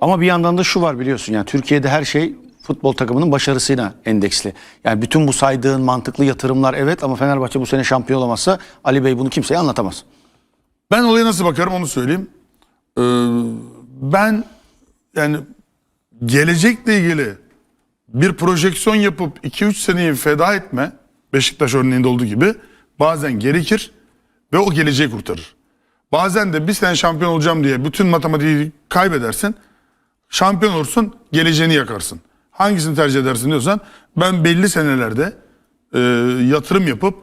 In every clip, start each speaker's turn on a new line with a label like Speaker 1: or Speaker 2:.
Speaker 1: Ama bir yandan da şu var biliyorsun yani Türkiye'de her şey futbol takımının başarısıyla endeksli. Yani bütün bu saydığın mantıklı yatırımlar evet ama Fenerbahçe bu sene şampiyon olamazsa Ali Bey bunu kimseye anlatamaz.
Speaker 2: Ben olaya nasıl bakarım onu söyleyeyim. Ee, ben yani gelecekle ilgili bir projeksiyon yapıp 2-3 seneyi feda etme Beşiktaş örneğinde olduğu gibi bazen gerekir ve o geleceği kurtarır. Bazen de bir sene şampiyon olacağım diye bütün matematiği kaybedersin. Şampiyon olursun geleceğini yakarsın. Hangisini tercih edersin diyorsan ben belli senelerde e, yatırım yapıp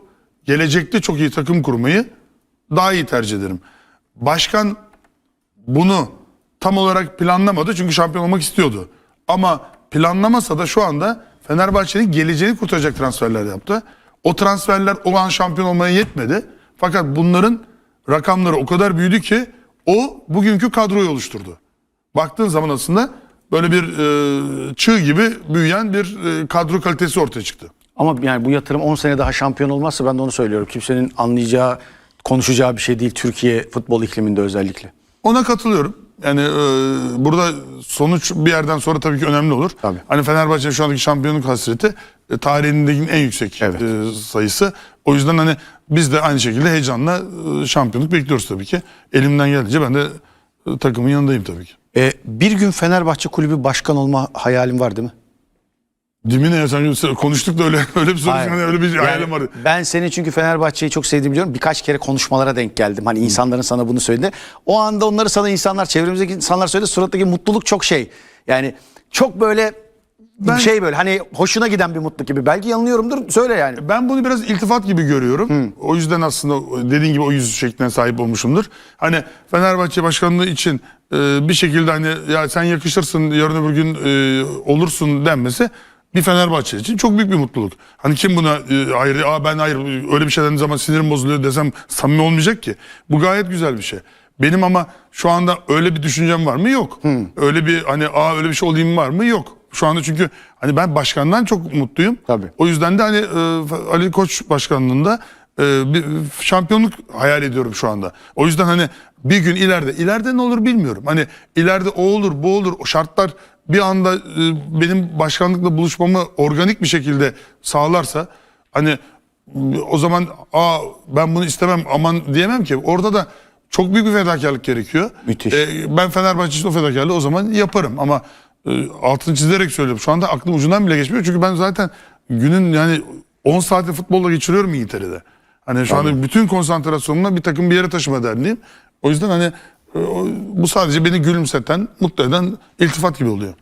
Speaker 2: gelecekte çok iyi takım kurmayı daha iyi tercih ederim. Başkan bunu tam olarak planlamadı çünkü şampiyon olmak istiyordu. Ama planlamasa da şu anda Fenerbahçe'nin geleceğini kurtaracak transferler yaptı. O transferler o an şampiyon olmaya yetmedi. Fakat bunların rakamları o kadar büyüdü ki o bugünkü kadroyu oluşturdu. Baktığın zaman aslında böyle bir e, çığ gibi büyüyen bir e, kadro kalitesi ortaya çıktı.
Speaker 1: Ama yani bu yatırım 10 sene daha şampiyon olmazsa ben de onu söylüyorum. Kimsenin anlayacağı, konuşacağı bir şey değil Türkiye futbol ikliminde özellikle.
Speaker 2: Ona katılıyorum. Yani e, burada sonuç bir yerden sonra tabii ki önemli olur.
Speaker 1: Tabii.
Speaker 2: Hani Fenerbahçe'nin şu andaki şampiyonluk hasreti e, tarihindeki en yüksek
Speaker 1: Evet.
Speaker 2: e, sayısı. O yüzden hani biz de aynı şekilde heyecanla e, şampiyonluk bekliyoruz tabii ki. Elimden geldiğince ben de takımın yanındayım tabii ki.
Speaker 1: E, bir gün Fenerbahçe kulübü başkan olma hayalim var değil mi?
Speaker 2: Değil mi ne ya sen konuştuk da öyle öyle bir soru hani öyle bir
Speaker 1: Yani
Speaker 2: hayalim vardı.
Speaker 1: Ben senin çünkü Fenerbahçe'yi çok sevdiğimi biliyorum. Birkaç kere konuşmalara denk geldim. Hani insanların sana bunu söyledi. O anda onları sana insanlar, çevremizdeki insanlar söyledi. Surattaki mutluluk çok şey. Yani çok böyle
Speaker 2: Ben-
Speaker 1: şey böyle hani hoşuna giden bir mutluluk gibi. Belki yanılıyorumdur. Söyle yani.
Speaker 2: Ben bunu biraz iltifat gibi görüyorum. O yüzden aslında dediğin gibi o yüz şekline sahip olmuşumdur. Hani Fenerbahçe başkanlığı için e, bir şekilde hani ya sen yakışırsın yarın öbür gün e, olursun denmesi bir Fenerbahçe için çok büyük bir mutluluk. Hani kim buna e, hayır aa ben hayır öyle bir şey dediğim zaman sinirim bozuluyor desem samimi olmayacak ki. Bu gayet güzel bir şey. Benim ama şu anda öyle bir düşüncem var mı? Yok. Öyle bir hani aa öyle bir şey olayım var mı? Yok. Şu anda çünkü hani ben başkandan çok mutluyum.
Speaker 1: Tabii.
Speaker 2: O yüzden de hani e, Ali Koç başkanlığında e, bir şampiyonluk hayal ediyorum şu anda. O yüzden hani bir gün ileride, ileride ne olur bilmiyorum. Hani ileride o olur, bu olur, o şartlar bir anda e, benim başkanlıkla buluşmamı organik bir şekilde sağlarsa hani o zaman aa ben bunu istemem aman diyemem ki. Orada da çok büyük bir fedakarlık gerekiyor.
Speaker 1: Müthiş.
Speaker 2: E, ben Fenerbahçe için o fedakarlığı o zaman yaparım ama altını çizerek söylüyorum. Şu anda aklım ucundan bile geçmiyor. Çünkü ben zaten günün yani 10 saati futbolla geçiriyorum İngiltere'de. Hani şu anda bütün konsantrasyonumu bir takım bir yere taşıma derdindeyim. O yüzden hani e, bu sadece beni gülümseten, mutlu eden iltifat gibi oluyor.